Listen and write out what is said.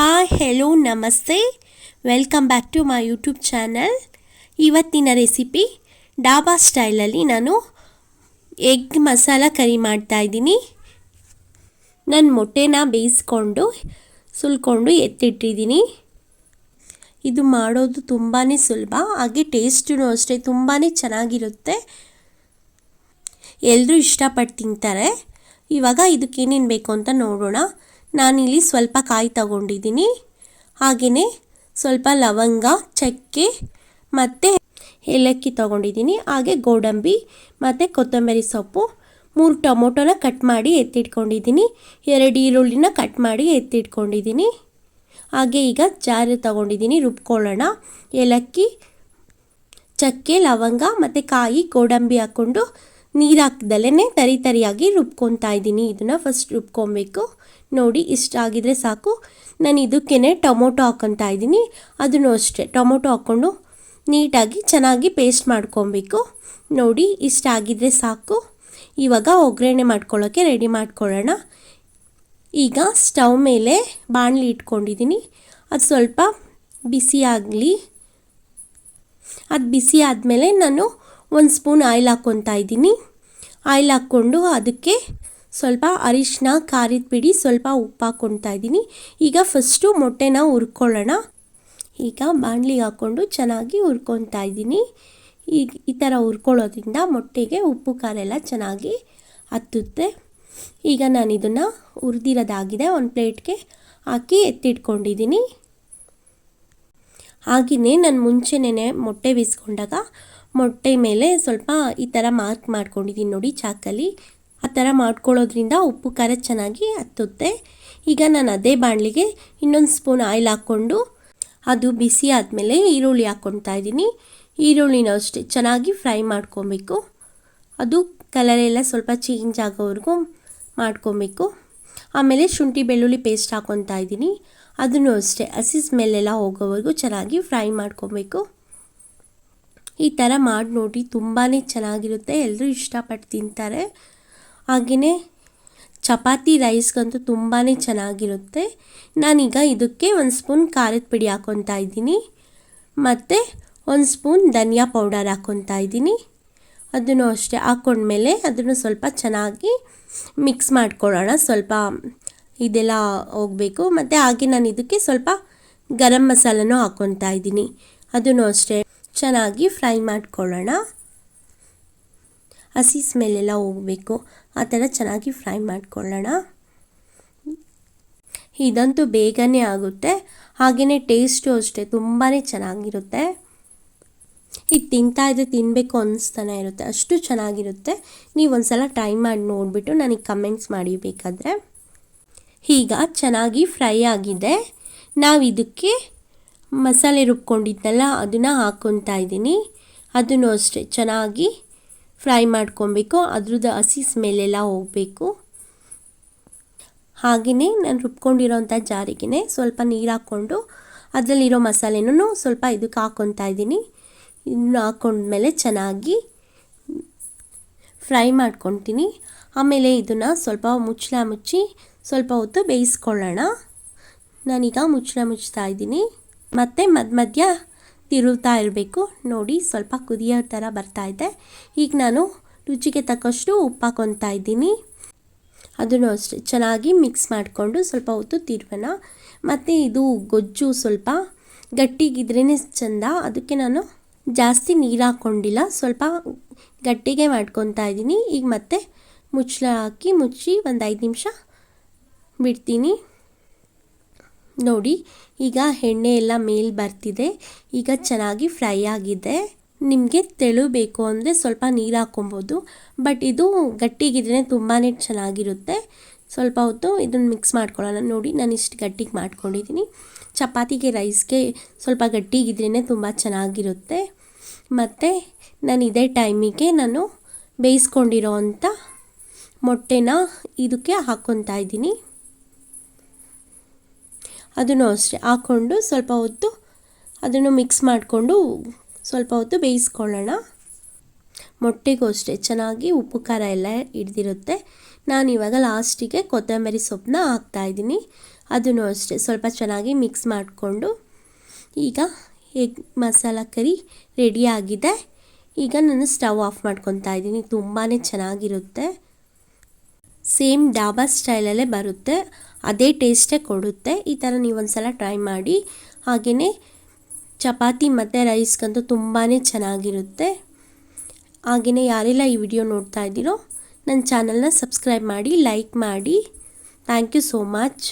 Hi hello namaste. Welcome back to my YouTube channel ಇವತ್ತಿನ recipe dhaba ಸ್ಟೈಲಲ್ಲಿ ನಾನು egg masala ಕರಿ ಮಾಡ್ತಾ ಇದ್ದೀನಿ. ನಾನು ಮೊಟ್ಟೆನ ಬೇಯಿಸ್ಕೊಂಡು ಸುಲ್ಕೊಂಡು ಎತ್ತಿಟ್ಟಿದ್ದೀನಿ. ಇದು ಮಾಡೋದು ತುಂಬಾ ಸುಲಭ, ಹಾಗೆ ಟೇಸ್ಟೂ ಅಷ್ಟೇ ತುಂಬಾ ಚೆನ್ನಾಗಿರುತ್ತೆ. ಎಲ್ಲರೂ ಇಷ್ಟಪಟ್ಟು ತಿಂತಾರೆ. ಇವಾಗ ಇದಕ್ಕೇನೇನು ಬೇಕು ಅಂತ ನೋಡೋಣ. ನಾನಿಲ್ಲಿ ಸ್ವಲ್ಪ ಕಾಯಿ ತಗೊಂಡಿದ್ದೀನಿ. ಹಾಗೆಯೇ ಸ್ವಲ್ಪ ಲವಂಗ, ಚಕ್ಕೆ ಮತ್ತು ಏಲಕ್ಕಿ ತೊಗೊಂಡಿದ್ದೀನಿ. ಹಾಗೆ ಗೋಡಂಬಿ ಮತ್ತು ಕೊತ್ತಂಬರಿ ಸೊಪ್ಪು. ಮೂರು ಟೊಮೊಟೊನ ಕಟ್ ಮಾಡಿ ಎತ್ತಿಟ್ಕೊಂಡಿದ್ದೀನಿ. ಎರಡು ಈರುಳ್ಳಿನ ಕಟ್ ಮಾಡಿ ಎತ್ತಿಟ್ಕೊಂಡಿದ್ದೀನಿ. ಹಾಗೆ ಈಗ ಜಾರು ತಗೊಂಡಿದ್ದೀನಿ, ರುಬ್ಕೊಳ್ಳೋಣ. ಏಲಕ್ಕಿ, ಚಕ್ಕೆ, ಲವಂಗ ಮತ್ತು ಕಾಯಿ, ಗೋಡಂಬಿ ಹಾಕ್ಕೊಂಡು ನೀರು ಹಾಕ್ದಲೇ ತರಿ ತರಿಯಾಗಿ ರುಬ್ಕೊತಾ ಇದ್ದೀನಿ. ಇದನ್ನು ಫಸ್ಟ್ ರುಬ್ಕೊಬೇಕು. ನೋಡಿ, ಇಷ್ಟ ಆಗಿದ್ರೆ ಸಾಕು. ನಾನು ಇದಕ್ಕೇ ಟೊಮೊಟೊ ಹಾಕ್ಕೊತಾ ಇದ್ದೀನಿ. ಅದನ್ನು ಅಷ್ಟೇ, ಟೊಮೊಟೊ ಹಾಕ್ಕೊಂಡು ನೀಟಾಗಿ ಚೆನ್ನಾಗಿ ಪೇಸ್ಟ್ ಮಾಡ್ಕೊಬೇಕು. ನೋಡಿ, ಇಷ್ಟ ಆಗಿದ್ರೆ ಸಾಕು. ಇವಾಗ ಒಗ್ಗರಣೆ ಮಾಡ್ಕೊಳ್ಳೋಕ್ಕೆ ರೆಡಿ ಮಾಡ್ಕೊಳ್ಳೋಣ. ಈಗ ಸ್ಟವ್ ಮೇಲೆ ಬಾಣಲಿ ಇಟ್ಕೊಂಡಿದ್ದೀನಿ. ಅದು ಸ್ವಲ್ಪ ಬಿಸಿ ಆಗಲಿ. ಅದು ಬಿಸಿ ಆದಮೇಲೆ ನಾನು ಒಂದು ಸ್ಪೂನ್ ಆಯಿಲ್ ಹಾಕ್ಕೊತಾ ಇದ್ದೀನಿ. ಆಯಿಲ್ ಹಾಕ್ಕೊಂಡು ಅದಕ್ಕೆ ಸ್ವಲ್ಪ ಅರಿಶಿನ, ಖಾರದ ಪುಡಿ, ಸ್ವಲ್ಪ ಉಪ್ಪು ಹಾಕ್ಕೊಳ್ತಾ ಇದ್ದೀನಿ. ಈಗ ಫಸ್ಟು ಮೊಟ್ಟೆನ ಹುರ್ಕೊಳ್ಳೋಣ. ಈಗ ಬಾಣಲಿಗೆ ಹಾಕ್ಕೊಂಡು ಚೆನ್ನಾಗಿ ಹುರ್ಕೊತಾ ಇದ್ದೀನಿ. ಈಗ ಈ ಥರ ಹುರ್ಕೊಳ್ಳೋದ್ರಿಂದ ಮೊಟ್ಟೆಗೆ ಉಪ್ಪು, ಖಾರ ಎಲ್ಲ ಚೆನ್ನಾಗಿ ಹತ್ತುತ್ತೆ. ಈಗ ನಾನು ಇದನ್ನು ಹುರಿದಿರೋದಾಗಿದೆ, ಒಂದು ಪ್ಲೇಟ್ಗೆ ಹಾಕಿ ಎತ್ತಿಟ್ಕೊಂಡಿದ್ದೀನಿ. ಹಾಗೆಯೇ ನಾನು ಮುಂಚೆನೇ ಮೊಟ್ಟೆ ಬೀಸ್ಕೊಂಡಾಗ ಮೊಟ್ಟೆ ಮೇಲೆ ಸ್ವಲ್ಪ ಈ ಥರ ಮಾರ್ಕ್ ಮಾಡ್ಕೊಂಡಿದ್ದೀನಿ ನೋಡಿ ಚಾಕಲ್ಲಿ. ಆ ಥರ ಮಾಡ್ಕೊಳ್ಳೋದ್ರಿಂದ ಉಪ್ಪು, ಖಾರ ಚೆನ್ನಾಗಿ ಹತ್ತುತ್ತೆ. ಈಗ ನಾನು ಅದೇ ಬಾಣಲಿಗೆ ಇನ್ನೊಂದು ಸ್ಪೂನ್ ಆಯಿಲ್ ಹಾಕ್ಕೊಂಡು ಅದು ಬಿಸಿ ಆದಮೇಲೆ ಈರುಳ್ಳಿ ಹಾಕ್ಕೊಳ್ತಾ ಇದ್ದೀನಿ. ಈರುಳ್ಳಿನ ಅಷ್ಟೇ ಚೆನ್ನಾಗಿ ಫ್ರೈ ಮಾಡ್ಕೊಬೇಕು. ಅದು ಕಲರೆಲ್ಲ ಸ್ವಲ್ಪ ಚೇಂಜ್ ಆಗೋವರೆಗೂ ಮಾಡ್ಕೊಬೇಕು. ಆಮೇಲೆ ಶುಂಠಿ, ಬೆಳ್ಳುಳ್ಳಿ ಪೇಸ್ಟ್ ಹಾಕ್ಕೊತಾ ಇದ್ದೀನಿ. ಅದನ್ನು ಅಷ್ಟೇ ಹಸಿ ಸ್ಮೆಲ್ಲೆಲ್ಲ ಹೋಗೋವರೆಗೂ ಚೆನ್ನಾಗಿ ಫ್ರೈ ಮಾಡ್ಕೊಬೇಕು. ಈ ಥರ ಮಾಡಿ ನೋಡಿ ತುಂಬಾ ಚೆನ್ನಾಗಿರುತ್ತೆ. ಎಲ್ಲರೂ ಇಷ್ಟಪಟ್ಟು ತಿಂತಾರೆ. ಹಾಗೆಯೇ ಚಪಾತಿ ರೈಸ್ಗಂತೂ ತುಂಬಾ ಚೆನ್ನಾಗಿರುತ್ತೆ. ನಾನೀಗ ಇದಕ್ಕೆ ಒಂದು ಸ್ಪೂನ್ ಖಾರದ ಪುಡಿ ಹಾಕ್ಕೊತಾ ಇದ್ದೀನಿ. ಮತ್ತು ಒಂದು ಸ್ಪೂನ್ ಧನಿಯಾ ಪೌಡರ್ ಹಾಕ್ಕೊತಾ ಇದ್ದೀನಿ. ಅದನ್ನು ಅಷ್ಟೇ ಹಾಕ್ಕೊಂಡ್ಮೇಲೆ ಅದನ್ನು ಸ್ವಲ್ಪ ಚೆನ್ನಾಗಿ ಮಿಕ್ಸ್ ಮಾಡ್ಕೊಳ್ಳೋಣ. ಸ್ವಲ್ಪ ಇದೆಲ್ಲ ಹೋಗಬೇಕು. ಮತ್ತು ಹಾಗೆ ನಾನು ಇದಕ್ಕೆ ಸ್ವಲ್ಪ ಗರಂ ಮಸಾಲನೂ ಹಾಕ್ಕೊತಾ ಇದ್ದೀನಿ. ಅದನ್ನು ಅಷ್ಟೇ ಚೆನ್ನಾಗಿ ಫ್ರೈ ಮಾಡ್ಕೊಳ್ಳೋಣ. ಹಸಿ ಸ್ಮೆಲ್ಲೆಲ್ಲ ಹೋಗಬೇಕು. ಆ ಥರ ಚೆನ್ನಾಗಿ ಫ್ರೈ ಮಾಡ್ಕೊಳ್ಳೋಣ. ಇದಂತೂ ಬೇಗನೆ ಆಗುತ್ತೆ. ಹಾಗೆಯೇ ಟೇಸ್ಟು ಅಷ್ಟೇ ತುಂಬಾ ಚೆನ್ನಾಗಿರುತ್ತೆ. ಇದು ತಿಂತಾ ಇದ್ರೆ ತಿನ್ನಬೇಕು ಅನ್ನಿಸ್ತಾನೆ ಇರುತ್ತೆ. ಅಷ್ಟು ಚೆನ್ನಾಗಿರುತ್ತೆ. ನೀವು ಒಂದು ಸಲ ಟ್ರೈ ಮಾಡಿ ನೋಡಿಬಿಟ್ಟು ನನಗೆ ಕಮೆಂಟ್ಸ್ ಮಾಡಿ ಬೇಕಾದರೆ. ಈಗ ಚೆನ್ನಾಗಿ ಫ್ರೈ ಆಗಿದೆ. ನಾವು ಇದಕ್ಕೆ ಮಸಾಲೆ ರುಬ್ಕೊಂಡಿದ್ದಲ್ಲ ಅದನ್ನು ಹಾಕ್ಕೊತಾ ಇದ್ದೀನಿ. ಅದನ್ನು ಅಷ್ಟೇ, ಚೆನ್ನಾಗಿ ಫ್ರೈ ಮಾಡ್ಕೊಬೇಕು, ಅದ್ರದ್ದು ಹಸಿ ಸ್ಮೆಲ್ಲೆಲ್ಲ ಹೋಗಬೇಕು. ಹಾಗೆಯೇ ನಾನು ರುಬ್ಕೊಂಡಿರೋಂಥ ಜಾರಿಗೆ ಸ್ವಲ್ಪ ನೀರು ಹಾಕ್ಕೊಂಡು ಅದರಲ್ಲಿರೋ ಮಸಾಲೆನೂ ಸ್ವಲ್ಪ ಇದಕ್ಕೆ ಹಾಕ್ಕೊತಾ ಇದ್ದೀನಿ. ಇನ್ನು ಹಾಕ್ಕೊಂಡ್ಮೇಲೆ ಚೆನ್ನಾಗಿ ಫ್ರೈ ಮಾಡ್ಕೊತೀನಿ. ಆಮೇಲೆ ಇದನ್ನು ಸ್ವಲ್ಪ ಮುಚ್ಚಳ ಮುಚ್ಚಿ ಸ್ವಲ್ಪ ಹೊತ್ತು ಬೇಯಿಸ್ಕೊಳ್ಳೋಣ. ನಾನೀಗ ಮುಚ್ಚಳ ಮುಚ್ತಾ ಇದ್ದೀನಿ. ಮತ್ತು ಮಧ್ಯ ಮಧ್ಯ ತಿರುಗ್ತಾ ಇರಬೇಕು. ನೋಡಿ, ಸ್ವಲ್ಪ ಕುದಿಯೋ ಥರ ಇದೆ. ಈಗ ನಾನು ರುಚಿಗೆ ತಕ್ಕಷ್ಟು ಉಪ್ಪು ಹಾಕೊತಾ ಇದ್ದೀನಿ. ಅದನ್ನು ಅಷ್ಟೇ ಚೆನ್ನಾಗಿ ಮಿಕ್ಸ್ ಮಾಡಿಕೊಂಡು ಸ್ವಲ್ಪ ಹೊತ್ತು ತಿರುವಣ. ಮತ್ತು ಇದು ಗೊಜ್ಜು ಸ್ವಲ್ಪ ಗಟ್ಟಿಗಿದ್ರೇ ಚೆಂದ. ಅದಕ್ಕೆ ನಾನು ಜಾಸ್ತಿ ನೀರು ಹಾಕ್ಕೊಂಡಿಲ್ಲ. ಸ್ವಲ್ಪ ಗಟ್ಟಿಗೆ ಮಾಡ್ಕೊತಾ ಇದ್ದೀನಿ. ಈಗ ಮತ್ತೆ ಮುಚ್ಚಳ ಹಾಕಿ ಮುಚ್ಚಿ ಒಂದು ಐದು ನಿಮಿಷ ಬಿಡ್ತೀನಿ. ನೋಡಿ, ಈಗ ಎಣ್ಣೆ ಎಲ್ಲ ಮೇಲೆ ಬರ್ತಿದೆ. ಈಗ ಚೆನ್ನಾಗಿ ಫ್ರೈ ಆಗಿದೆ. ನಿಮಗೆ ತೆಳು ಬೇಕು ಅಂದರೆ ಸ್ವಲ್ಪ ನೀರು ಹಾಕ್ಕೊಬೋದು. ಬಟ್ ಇದು ಗಟ್ಟಿಗಿದ್ರೆ ತುಂಬಾ ಚೆನ್ನಾಗಿರುತ್ತೆ. ಸ್ವಲ್ಪ ಹೊತ್ತು ಇದನ್ನು ಮಿಕ್ಸ್ ಮಾಡ್ಕೊಳ್ಳೋಣ. ನೋಡಿ, ನಾನು ಇಷ್ಟು ಗಟ್ಟಿಗೆ ಮಾಡ್ಕೊಂಡಿದ್ದೀನಿ ಚಪಾತಿಗೆ ರೈಸ್ಗೆ ಸ್ವಲ್ಪ ಗಟ್ಟಿಗಿದ್ರೇ ತುಂಬ ಚೆನ್ನಾಗಿರುತ್ತೆ. ಮತ್ತು ನಾನು ಇದೇ ಟೈಮಿಗೆ ನಾನು ಬೇಯಿಸ್ಕೊಂಡಿರೋ ಅಂಥ ಮೊಟ್ಟೆನ ಇದಕ್ಕೆ ಹಾಕ್ಕೊತಾ ಇದ್ದೀನಿ ಅದನ್ನು ಅಷ್ಟೇ ಹಾಕ್ಕೊಂಡು ಸ್ವಲ್ಪ ಹೊತ್ತು ಅದನ್ನು ಮಿಕ್ಸ್ ಮಾಡಿಕೊಂಡು ಸ್ವಲ್ಪ ಹೊತ್ತು ಬೇಯಿಸ್ಕೊಳ್ಳೋಣ. ಮೊಟ್ಟೆಗೂ ಅಷ್ಟೇ, ಚೆನ್ನಾಗಿ ಉಪ್ಪು, ಖಾರ ಎಲ್ಲ ಹಿಡ್ದಿರುತ್ತೆ. ನಾನು ಇವಾಗ ಲಾಸ್ಟಿಗೆ ಕೊತ್ತಂಬರಿ ಸೊಪ್ಪನ್ನ ಹಾಕ್ತಾಯಿದ್ದೀನಿ ಅದನ್ನು ಅಷ್ಟೇ ಸ್ವಲ್ಪ ಚೆನ್ನಾಗಿ ಮಿಕ್ಸ್ ಮಾಡಿಕೊಂಡು ಈಗ ಎಗ್ ಮಸಾಲ ಕರಿ ರೆಡಿ ಆಗಿದೆ. ಈಗ ನಾನು ಸ್ಟವ್ ಆಫ್ ಮಾಡ್ಕೊತಾ ಇದ್ದೀನಿ ತುಂಬಾ ಚೆನ್ನಾಗಿರುತ್ತೆ. ಸೇಮ್ ಡಾಬಾ ಸ್ಟೈಲಲ್ಲೇ ಬರುತ್ತೆ, ಅದೇ ಟೇಸ್ಟೇ ಕೊಡುತ್ತೆ. ಈ ಥರ ನೀವು ಒಂದ್ಸಲ ಟ್ರೈ ಮಾಡಿ ಹಾಗೆಯೇ ಚಪಾತಿ ಮತ್ತು ರೈಸ್ಗಂತೂ ತುಂಬಾ ಚೆನ್ನಾಗಿರುತ್ತೆ. ಹಾಗೆಯೇ ಯಾರೆಲ್ಲ ಈ ವಿಡಿಯೋ ನೋಡ್ತಾ ಇದ್ದೀರೋ, ನನ್ನ ಚಾನಲ್ನ ಸಬ್ಸ್ಕ್ರೈಬ್ ಮಾಡಿ ಲೈಕ್ ಮಾಡಿ. Thank you so much